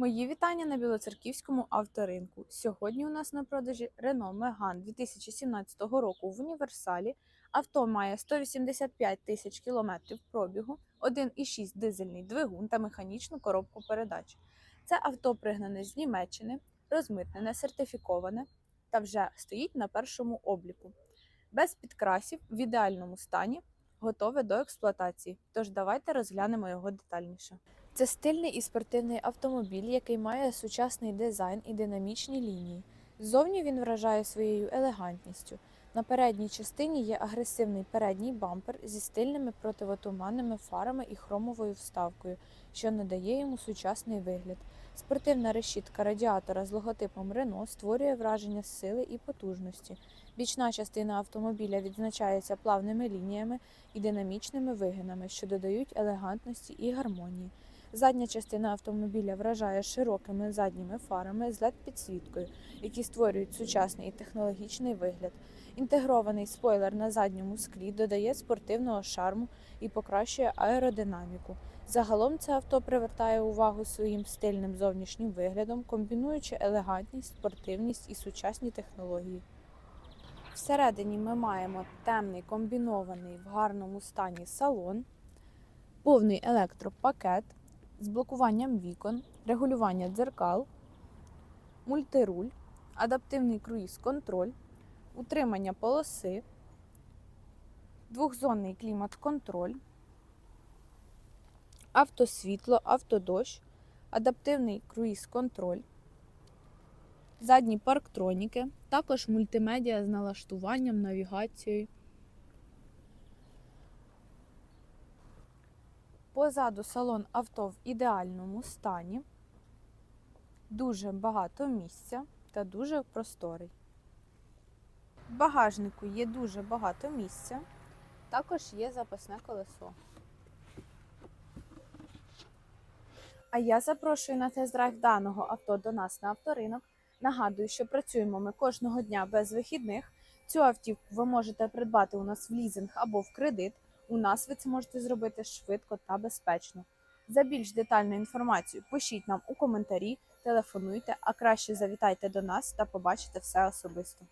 Мої вітання на Білоцерківському авторинку. Сьогодні у нас на продажі Renault Megane 2017 року в універсалі. Авто має 185 тисяч кілометрів пробігу, 1,6 дизельний двигун та механічну коробку передач. Це авто пригнане з Німеччини, розмитнене, сертифіковане та вже стоїть на першому обліку. Без підкрасів, в ідеальному стані, готове до експлуатації. Тож давайте розглянемо його детальніше. Це стильний і спортивний автомобіль, який має сучасний дизайн і динамічні лінії. Ззовні він вражає своєю елегантністю. На передній частині є агресивний передній бампер зі стильними противотуманними фарами і хромовою вставкою, що надає йому сучасний вигляд. Спортивна решітка радіатора з логотипом Renault створює враження сили і потужності. Бічна частина автомобіля відзначається плавними лініями і динамічними вигинами, що додають елегантності і гармонії. Задня частина автомобіля вражає широкими задніми фарами з LED-підсвіткою, які створюють сучасний і технологічний вигляд. Інтегрований спойлер на задньому склі додає спортивного шарму і покращує аеродинаміку. Загалом це авто привертає увагу своїм стильним зовнішнім виглядом, комбінуючи елегантність, спортивність і сучасні технології. Всередині ми маємо темний комбінований в гарному стані салон, повний електропакет з блокуванням вікон, регулювання дзеркал, мультируль, адаптивний круїз-контроль, утримання полоси, двохзонний клімат-контроль, автосвітло, автодощ, адаптивний круїз-контроль, задні парктроніки, також мультимедіа з налаштуванням, навігацією. Позаду салон авто в ідеальному стані, дуже багато місця та дуже просторий. В багажнику є дуже багато місця, також є запасне колесо. А я запрошую на тест-драйв даного авто до нас на авторинок. Нагадую, що працюємо ми кожного дня без вихідних. Цю автівку ви можете придбати у нас в лізинг або в кредит. У нас ви це можете зробити швидко та безпечно. За більш детальну інформацію пишіть нам у коментарі, телефонуйте, а краще завітайте до нас та побачите все особисто.